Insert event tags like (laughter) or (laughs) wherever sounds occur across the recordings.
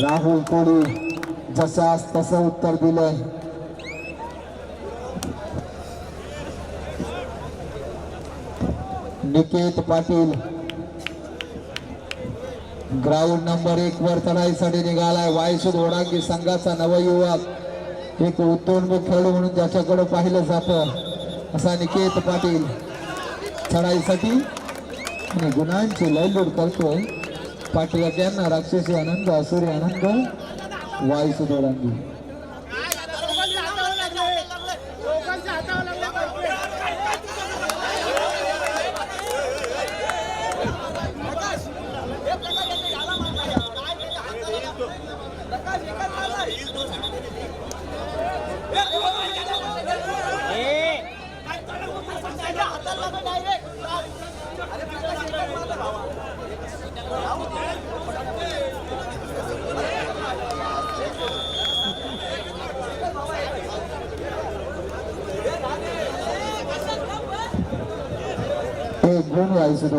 राहुल कोळी जसा तसं उत्तर दिलंय. निकेत पाटील. ग्राउंड नंबर एक वर चढाईसाठी निघालाय. वायशुद ओढांगी संघाचा नवयुवक. एक उत्तोन्मुख खेळाडू म्हणून ज्याच्याकडे पाहिलं जातं असा निकेत पाटील. चढाईसाठी आणि गुणांची लयलूट करतोय. पाटील यांना राक्षसी आनंद असुरी आनंद वायशुद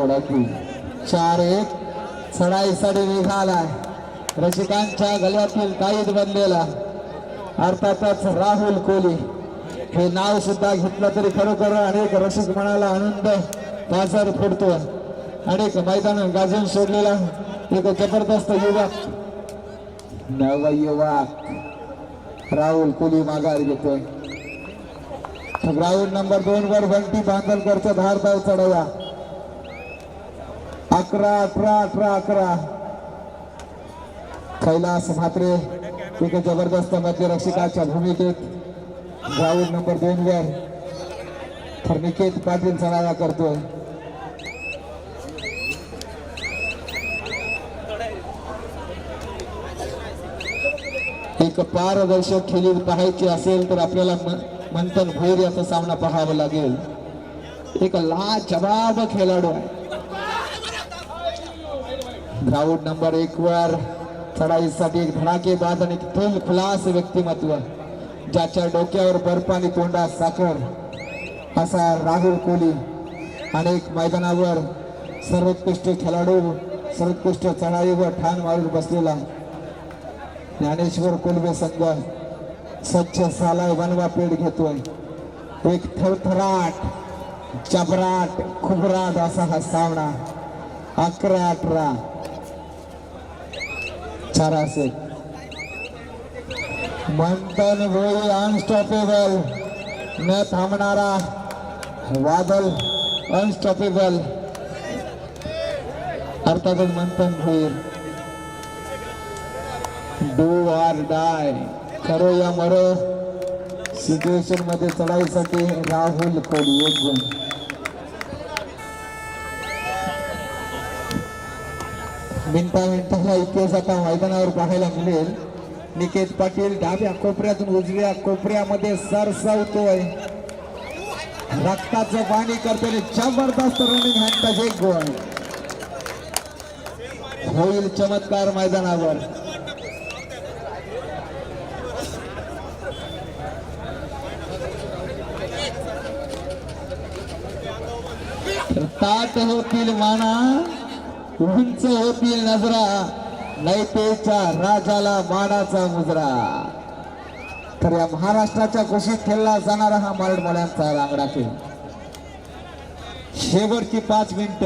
गुण चार एक चढाईसाठी निघालाय. रसिकांच्या गळ्यातील काहीच बनलेला. अर्थातच राहुल कोहली. हे नाव सुद्धा घेतलं तरी खरोखर अनेक रसिक मनाला आनंद बाजार फुटतो अनेक मैदान गाजून सोडलेला. एक जबरदस्त युवक. नव युवक. राहुल कोहली माघार घेतोय. ग्राउंड नंबर दोन वर बंटी बांधलकरचा धारदाव चढवला. अकरा अठरा अठरा अकरा. कैलास म्हात्रे एक जबरदस्त मध्यरक्षकाच्या भूमिकेत. ग्राउंड नंबर दोन वर. तर निकेत पाटील चढावा करतोय. एक पारदर्शक खेळी पाहायची असेल तर आपल्याला मंथन भैर याचा सामना पाहावा लागेल. एक लाजबाब खेळाडू आहे. ग्राउंड नंबर एक वर चढाईसाठी एक धडाकेबाज आणि फुल खुलास व्यक्तिमत्व ज्याच्या डोक्यावर बर्फ आणि तोंडा साखर असा राहुल कोहली. अनेक मैदानावर सर्वोत्कृष्ट खेळाडू सर्वोत्कृष्ट चढाईवर ठाण मारून बसलेला ज्ञानेश्वर कोलबे संघ स्वच्छ सालाय वनवा पेड घेतोय. एक थरथराट चबराट खुबराट असा हा सामना. अकरा अठरा. चार से मंथन भोई अनस्टॉपेबल न थांबणारा वादल अनस्टॉपेबल अर्थातच Manthan Bhoir do or die खरो या मरो सिच्युएशनमध्ये चढाईसाठी राहुल कोडी एक गुण मिनटा मिनिटाला इतिहास आता मैदानावर पाहायला मिळेल. निकेत पाटील डाव्या कोपऱ्यातून उजव्या कोपऱ्यामध्ये सरसावतोय. रक्ताचं पाणी करतोय जबरदस्त रनिंग हँडचा एक गोल होईल चमत्कार मैदानावर. ताट होतील माना. उंच होतील नजरा नैतेच्या राजाला मानाचा मुजरा. तर या महाराष्ट्राच्या कुशीत खेळला जाणारा हा मराठवाड्यांचा रांगडा खेळ. शेवटची पाच मिनिट.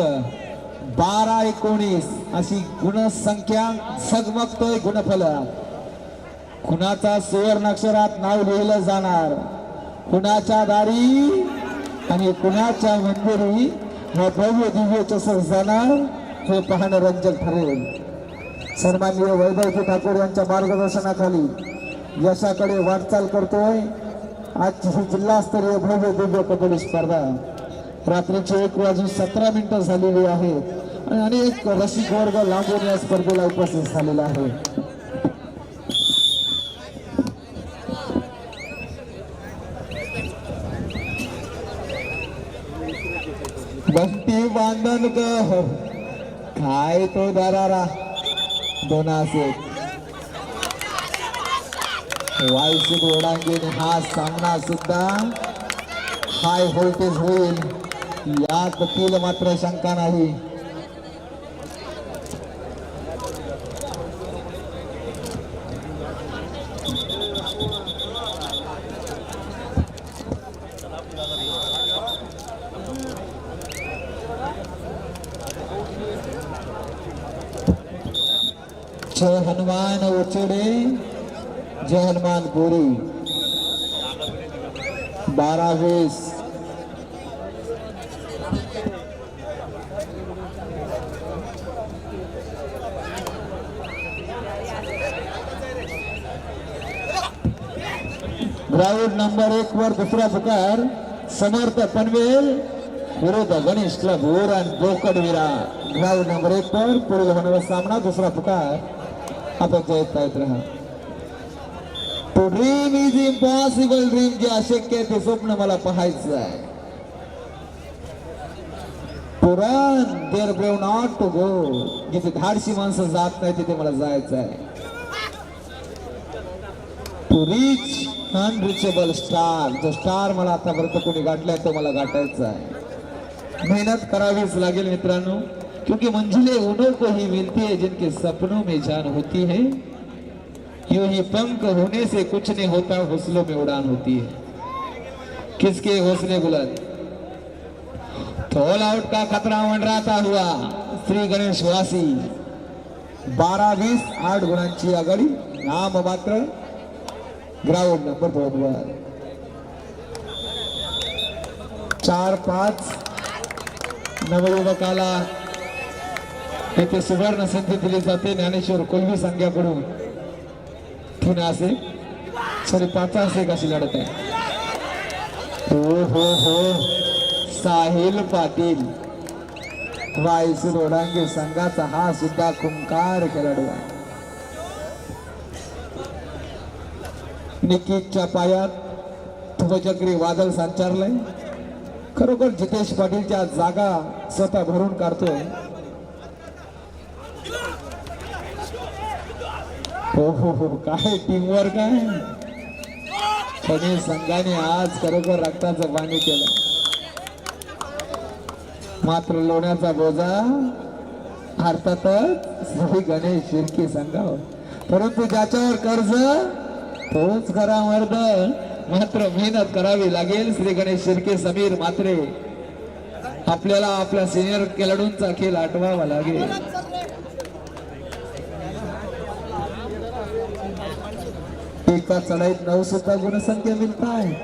बारा एकोणीस अशी गुणसंख्या सगमगतोय गुणफल. कुणाचा सुवर्ण अक्षरात नाव लिहिलं जाणार? कुणाच्या दारी? आणि कुणाच्या मंदिरी? या भव्य दिव्य चषक जाणार? हे पाहणं रंजक ठरेल. सन्माननीय वैभवजी ठाकूर यांच्या मार्गदर्शनाखाली यशाकडे वाटचाल करतोय. आजची ही जिल्हास्तरीय भव्य दिव्य कबड्डी स्पर्धा. रात्रीचे एक वाजून सतरा मिनिटं झालेली आहे आणि अनेक रसिक वर्ग लांबून या स्पर्धेला उपस्थित झालेला आहे बंटी बांधन ग काय तो दरारा? दोनासे वायसिक ओढांगीने हा सामना सुद्धा हाय व्होल्टेज होईल. यात तील मात्र शंका नाही जय हनुमान उचडे जय हनुमान गोरी बारा वीस ग्राउंड नंबर एक वर दुसरा पुकार समर्थ पनवेल विरुद्ध गणेश क्लब ओर अँड बोकड विरा। ग्राउंड नंबर एक वर पुढील होणारा सामना दुसरा पुकार। आपण जयत राहा. To dream is impossible dream जे अशक्य आहे ते स्वप्न मला पाहायचं आहे. To run there brave not to go जिथे धाडशी माणसं जात नाही तिथे मला जायचं आहे. टू रीच अनरिचेबल स्टार जो स्टार मला आतापर्यंत कोणी गाठलाय तो मला गाठायचा आहे. मेहनत करावीच लागेल मित्रांनो. क्योंकि मंजिले उन्हों को ही मिलती है जिनके सपनों में जान होती है। यूँ ही पंख होने से कुछ नहीं होता, हौसलों में उड़ान होती है। किसके हौसले बुलंद? ऑल आउट का खतरा मंडराता हुआ श्री गणेश वासी। बारा वीस आठ गुणांची आघाडी नाम मात्र ग्राउंड नंबर वर चार, पाच नवयुवकाला येथे सुवर्ण संधी दिली जाते ज्ञानेश्वर कोलवी संघाकडून. पुन्हा असे. सॉरी पाच असे कशी लढत आहे. हो हो हो. साहिल पाटील. वायस रोडांगे संघाचा हा सुद्धा खुंकार खेळाडू आहे. निकितच्या पायात ध्वजग्री वादळ संचारलंय. खरोखर जितेश पाटीलच्या जागा स्वतः भरून काढतोय. हो हो हो. काय टीमवर्क आहे? पण संघाने आज खरोखर रक्ताचं पाणी केलं. मात्र लोण्याचा बोजा अर्थातच श्री गणेश शिर्के संघावर. परंतु ज्याच्यावर कर्ज तोच करा मर्द मात्र मेहनत करावी लागेल श्री गणेश शिर्के समीर मात्रे. आपल्याला आपल्या सिनियर खेळाडूंचा खेळ आठवावा लागेल. एका चढाईत नऊ सुद्धा गुणसंख्या मिळत आहे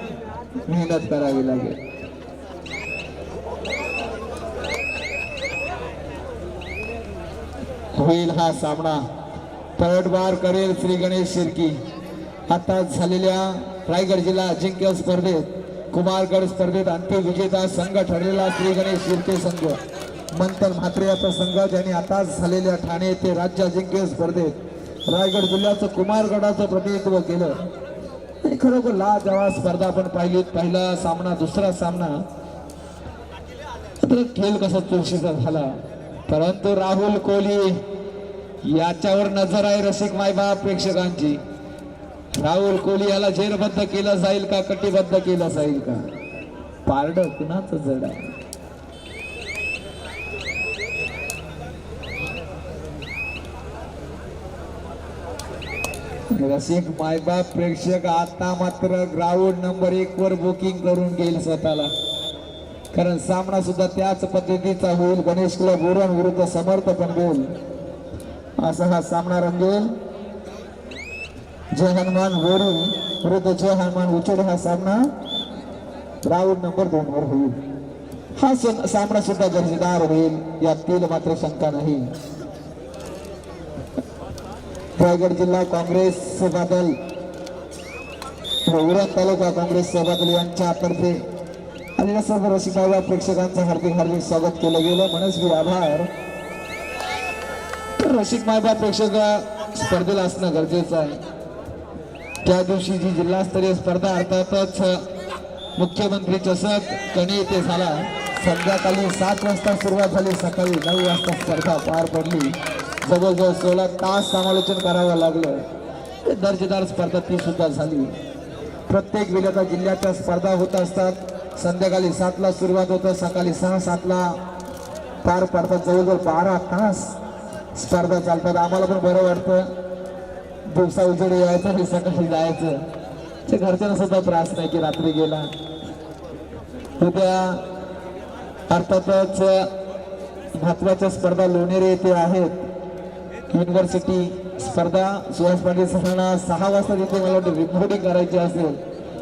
मेहनत करावी लागेल. होईल हा सामना. थर्ड बार करेल श्री गणेश शिर्की. आता झालेल्या रायगड जिल्हा अजिंक्य स्पर्धेत कुमारगड स्पर्धेत अंतिम विजेता संघ ठरलेला श्री गणेश शिर्के संघ. मंथन म्हात्रे याचा संघ ज्यांनी आताच झालेल्या ठाणे येथे राज्य अजिंक्य स्पर्धेत. रायगड जिल्ह्याचं कुमारगडाचं प्रतिनिधित्व केलं. आणि खरोखर लाजवाब स्पर्धा आपण पाहिली पहिला सामना दुसरा सामना. तर खेळ कसा चुरशीचा झाला? परंतु राहुल कोहली याच्यावर नजर आहे रसिक मायबाप प्रेक्षकांची. राहुल कोहली याला जेरबद्ध केलं जाईल का? कटिबद्ध केलं जाईल का? पारड कुणाचं जड आहे? रसिक मायबाप प्रेक्षक आता मात्र ग्राउंड नंबर एक वर बुकिंग करून घेईल स्वतःला. कारण सामना सुद्धा त्याच पद्धतीचा होईल. गणेश क्लब उरण विरुद्ध समर्थ पनवेल असा हा सामना रंगेल. जय हनुमान गोरी विरुद्ध जय हनुमान उचड हा सामना. राऊंड नंबर दोन वर होईल. हा सामना सुद्धा दर्जेदार होईल. यातील मात्र शंका नाही. रायगड जिल्हा काँग्रेस सभादल. उरण तालुका काँग्रेस सभादल यांच्यातर्फे आलेल्या सर्व रसिकाव्या प्रेक्षकांचं हार्दिक हार्दिक स्वागत केलं गेलं. मनस्वी आभार. तर रसिक मायबा प्रेक्षक स्पर्धेला असणं गरजेचं आहे. त्या दिवशी जी जिल्हास्तरीय स्पर्धा अर्थातच मुख्यमंत्री चषक कणी येथे झाला. संध्याकाळी सात वाजता सुरुवात झाली. सकाळी नऊ वाजता स्पर्धा पार पडली. जवळजवळ सोळा तास समालोचन करावं लागलं. दर्जेदार स्पर्धा ती सुद्धा झाली. प्रत्येक विजेता जिल्ह्याच्या स्पर्धा होत असतात. संध्याकाळी सातला सुरुवात होतं सकाळी सहा सातला पार पडतात जवळजवळ बारा तास स्पर्धा चालतात. आम्हाला पण बरं वाटतं. दिवसा उजेड यायचं आणि सकाळी जायचं. ते घरच्यांना सुद्धा त्रास नाही की रात्री गेला. उद्या अर्थातच महत्त्वाच्या स्पर्धा लोणेरे येथे आहेत. युनिव्हर्सिटी स्पर्धा सुहास पाटील सरांना सहा वाजता तिथे मला वाटतं रिपोर्टिंग करायची असेल.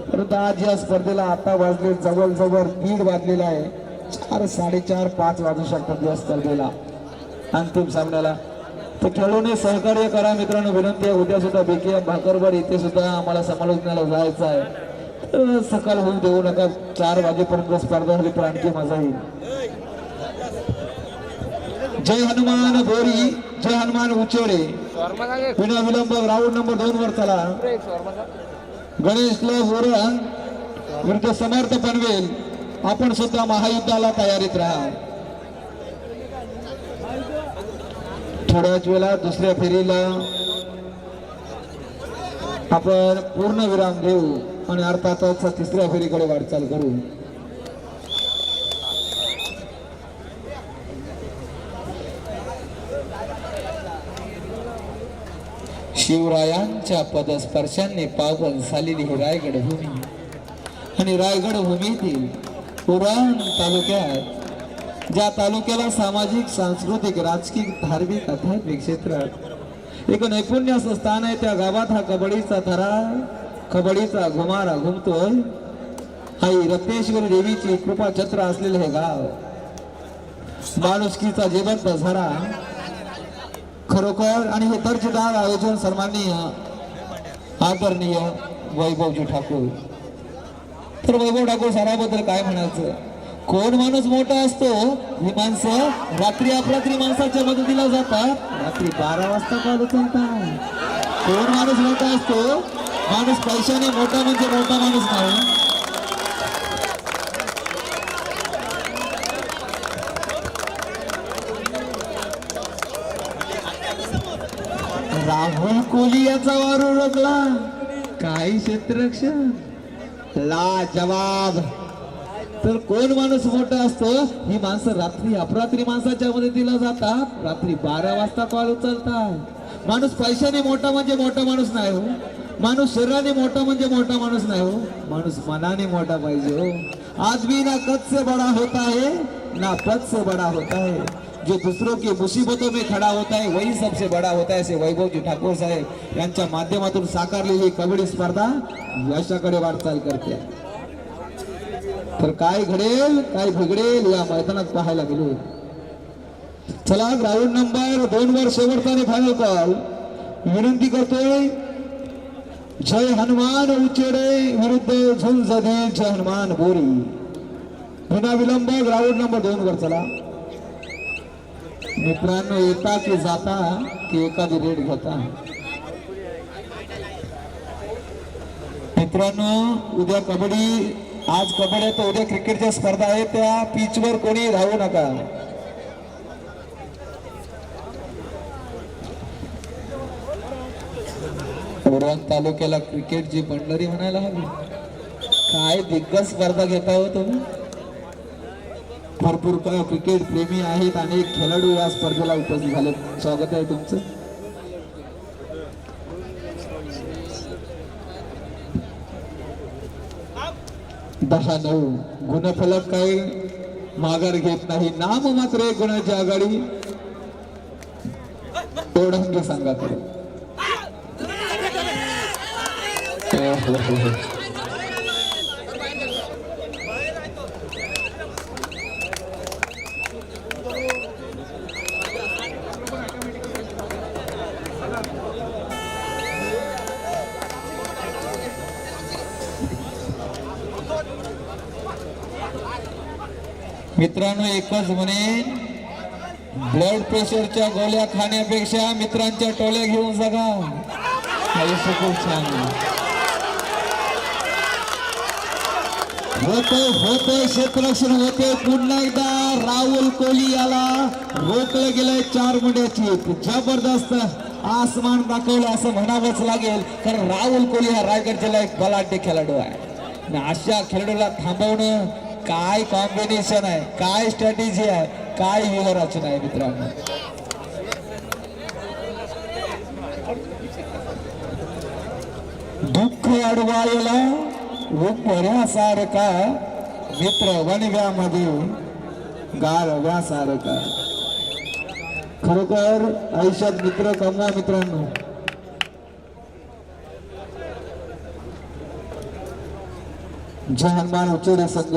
परंतु आज या स्पर्धेला आता वाजले जवळजवळ दीड वाजलेला आहे. चार साडेचार पाच वाजू शकतात या स्पर्धेला. अंतिम सामन्याला. तर खेळूने सहकार्य करा मित्रांनो विनंती आहे. उद्या सुद्धा बेकिया भाकरवर इथे सुद्धा आम्हाला समालोचनाला जायचं आहे. तर सकाळ होऊन देऊ नका. चार वाजेपर्यंत स्पर्धा झाली तर आणखी मजा येईल. जय हनुमान बोरी. जय हनुमान उचोडे विना विलंब राऊंड नंबर दोन वर चला. गणेश क्लब वरण विरुद्ध समर्थ पनवेल. आपण सुद्धा महायुद्धाला तयारीत राहा. थोड्याच वेळा दुसऱ्या फेरीला आपण पूर्ण विराम देऊ आणि अर्थातच तिसऱ्या फेरीकडे वाटचाल करू. शिवरायांच्या पदस्पर्शांनी पावन झालेली ही रायगड भूमी. आणि रायगड भूमीतील पुराण तालुक्यात ज्या तालुक्याला सामाजिक सांस्कृतिक राजकीय धार्मिक आध्यात्मिक क्षेत्रात एक नैपुण्य असं स्थान आहे त्या गावात हा कबड्डीचा थरा कबड्डीचा घुमारा घुमतोय. हा रत्नेश्वरी देवीची कृपा छत्र असलेले हे गाव. माणुसकीचा जिवंत झरा खरोखर आणि हे दर्जेदार आयोजन सन्माननीय आदरणीय वैभवजी ठाकूर. तर वैभव ठाकूर सराबद्दल काय म्हणायचं? कोण माणूस मोठा असतो ही माणसं रात्री अपरात्री माणसाच्या मदतीला जातात. रात्री बारा वाजता कॉल कोण माणूस मोठा असतो माणूस पैशाने मोठा म्हणजे मोठा माणूस नाही. राहुल याचा वार रोखला. काही क्षेत्ररक्षण ला जवाब. तर कोण माणूस मोठा असतो? ही माणसं रात्री अपरात्री माणसाच्या मदतीला जातात. रात्री बारा वाजता कॉल उचलतात. माणूस पैशाने मोठा म्हणजे मोठा माणूस नाही हो. माणूस शरीराने मोठा म्हणजे मोठा माणूस नाही हो. माणूस मनाने मोठा पाहिजे हो. आज मी ना कद से बड़ा होता है ना पद से बड़ा होता है जो दुसरों की मुसीबतों में खड़ा होता है वही सबसे बड़ा होता है असे वैभवजी ठाकूर साहेब यांच्या माध्यमातून साकारलेली कबड्डी स्पर्धा यशाकडे वाटचाल करते तर काय घडेल काय बिघडेल या मैदानात पाहायला गेलो चला ग्राउंड नंबर दोन वर शेवटचा आणि फायनल कॉल विनंती करतोय जय हनुमान उचेडे विरुद्ध झुंजदी जय हनुमान बोरी. विना विलंब ग्राउंड नंबर दोन वर चला. मित्रांनो येता की जाता की एखादी रेट घेता. मित्रांनो उद्या कबड्डी आज कबड्डी आहे तर उद्या क्रिकेटच्या स्पर्धा आहे त्या पिचवर कोणी धावू नका. उरण तालुक्याला क्रिकेटची बंडरी म्हणायला हवी काय दिग्गज स्पर्धा घेता हो तुम्ही? भरपूर काय क्रिकेट प्रेमी आहेत अनेक खेळाडू या स्पर्धेला उपस्थित झाले स्वागत आहे तुमचं. दहा नऊ. गुणफलक काही माघार घेत नाही. नाम मात्र एक गुणाची आघाडी. तोडंग सांगा तर मित्रांनो एकच म्हणे ब्लड प्रेशरच्या गोळ्या खाण्यापेक्षा मित्रांच्या टोल्या घेऊन जगा. आयुष्य खूप छान आहे. होते होते क्षेत्ररक्षण होते पुन्हा एकदा राहुल कोहली याला रोखलं गेलंय चार मुंड्याची. जबरदस्त आसमान दाखवलं असं म्हणावंच लागेल. कारण राहुल कोहली हा रायगड जिल्हा एक बलाढ्य खेळाडू आहे. अशा खेळाडूला थांबवणं काय कॉम्बिनेशन आहे काय स्ट्रॅटेजी आहे काय व्यूहरचना आहे मित्रांनो. दुःख अडवायला उपऱ्यासारखा मित्र वणव्यामध्ये गारव्यासारखा खरोखर आयुष्यात मित्र कमवा मित्रांनो. जहानमान उचेडे संघ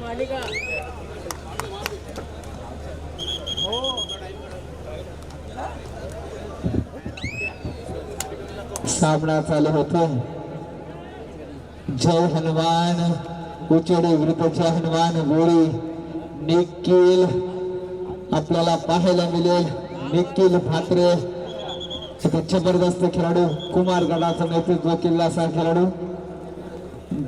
मालिका सामना चालू होतो जय हनुमान उचेडे विरुद्ध जय हनुमान गोळी निखिल आपल्याला पाहायला मिळेल. निखिल भात्रे जबरदस्त खेळाडू कुमार गडाचं नेतृत्व केलेला असा खेळाडू.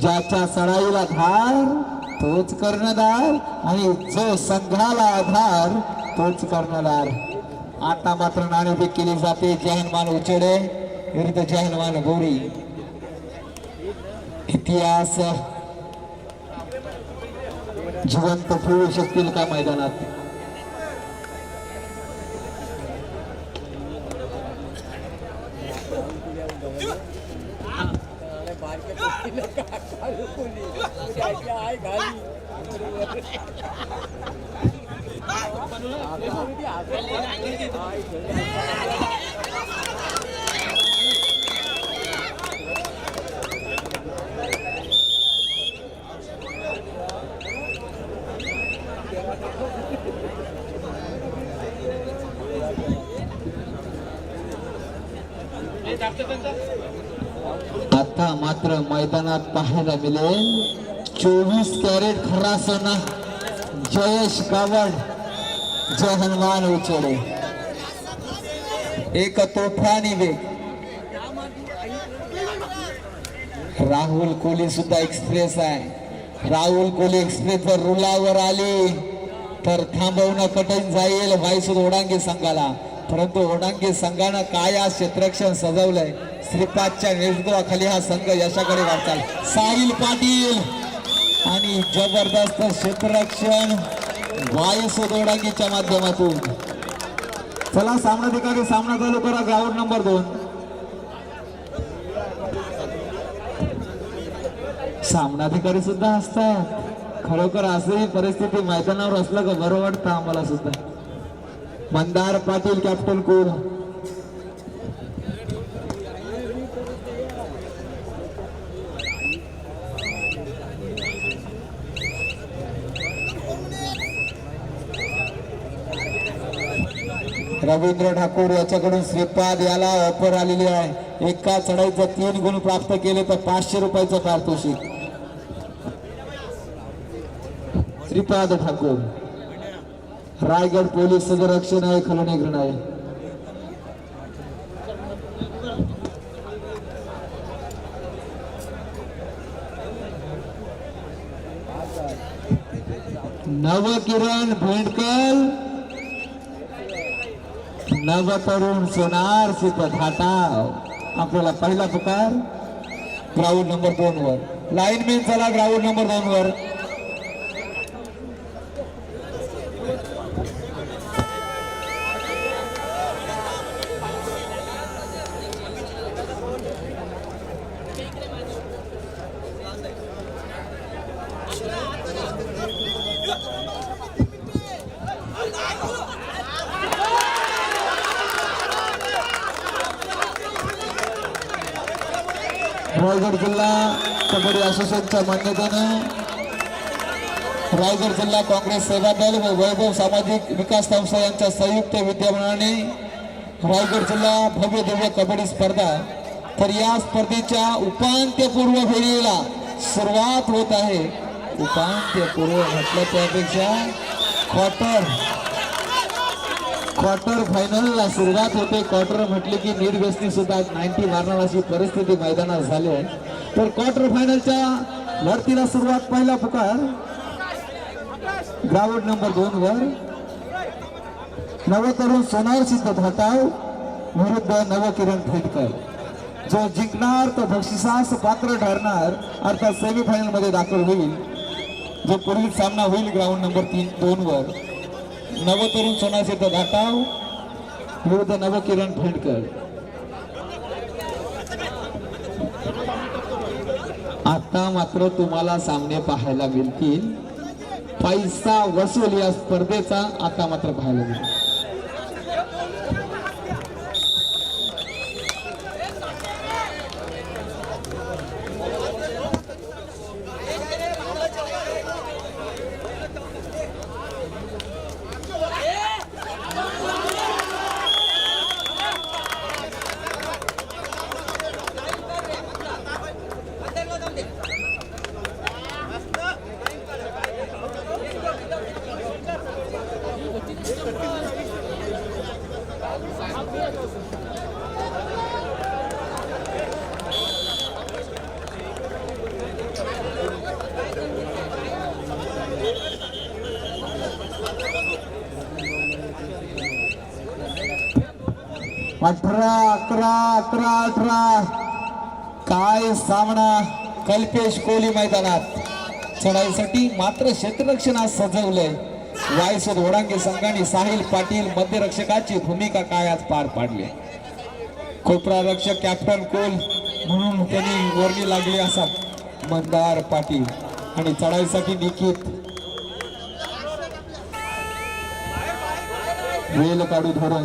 ज्याच्या सडाईला धार तोच कर्णधार आणि जो संघाला आधार तोच कर्णधार. आता मात्र नाणेफेक केली जाते. जय हनुमान उचेडे विरुद्ध जय हनुमान गोरी. इतिहास जिवंत ठेवू शकतील का मैदानात? (laughs) आता मात्र मैदानात पाहायला मिळेल. चोवीस कॅरेट खरा सोना जयेश कावड. जय हनुमान उचले एक तोफा वेग. राहुल कोहली सुद्धा एक्सप्रेस आहे. राहुल कोहली एक्सप्रेस जर रुलावर आली. तर थांबवणं कठीण जाईल. वायसूद ओडांगे संघाला. परंतु ओडांगे संघानं काय आज क्षेत्रक्षण सजवलंय? श्रीपादच्या नेतृत्वाखाली हा संघ यशाकडे वाटचाल. साहिल पाटील आणि जबरदस्त क्षेत्ररक्षण वायसो दोडांगीच्या माध्यमातून. चला सामनाधिकारी सामना चालू करा ग्राउंड नंबर दोन. सामनाधिकारी सुद्धा असतात खरोखर असंही परिस्थिती मैदानावर असलं का बरं वाटतं आम्हाला सुद्धा. मंदार पाटील कॅप्टन कोण? रवींद्र ठाकूर याच्याकडून श्रीपाद याला ऑफर आलेली आहे. एका चढाईचा तीन गुण प्राप्त केले तर पाचशे रुपयाचं पारितोषिक. श्रीपाद ठाकूर. रायगड पोलीस सदर रक्षण आहे खलनेग्रण आहे. नवकिरण भेंडकर नव तरुण सोनार सिद्ध थाटाव आपल्याला पहिला पुकार ग्राउंड नंबर दोन वर. लाईनमॅन चला ग्राउंड नंबर दोन वर. रायगड जिल्हा कबड्डी असोसिएशनच्या मान्यतेने रायगड जिल्हा काँग्रेस सेवा दल व वैभव सामाजिक विकास संस्था यांच्या संयुक्त विद्यमानाने रायगड जिल्हा भव्य दिव्य कबड्डी स्पर्धा. तर या स्पर्धेच्या उपांत्यपूर्व फेरीला सुरुवात होत आहे. उपांत्यपूर्व म्हटलं त्यापेक्षा क्वार्टर क्वार्टर फायनलला सुरुवात होते. क्वार्टर म्हटले की निर्व्यसनी सुद्धा नाईन्टी मारणार अशी परिस्थिती मैदानात झाली आहे. तर क्वार्टर फायनलच्या लढतीला सुरुवात पहिला पुकार. ग्राउंड नंबर दोन वर. नवतरुण सोनार सिद्ध धाटाव विरुद्ध नवकिरण फेटकर. जो जिंकणार तो बक्षिसास पात्र ठरणार. अर्थात सेमीफायनलमध्ये दाखल होईल. जो पुढील सामना होईल ग्राउंड नंबर तीन दोन वर. नवतरुण सोनासिद्ध घाटाव विरुद्ध नवकिरण फेडकर. आता मात्र तुम्हाला सामने पाहायला मिळतील. पैसा वसूल या स्पर्धेचा आता मात्र पाहायला मिळेल. अठरा अकरा अकरा अठरा. काय सामना कल्पेश कोहली मैदानात? चढाईसाठी मात्र क्षेत्ररक्षणात सजवलंय. वायसोद ओडांगे संघाने साहिल पाटील मध्यरक्षकाची भूमिका काय आज पार पाडली? कोपरा रक्षक कॅप्टन कोल म्हणून त्यांनी वर्णी लागली असा मंदार पाटील. आणि चढाईसाठी निकित वेल काढू धोरण.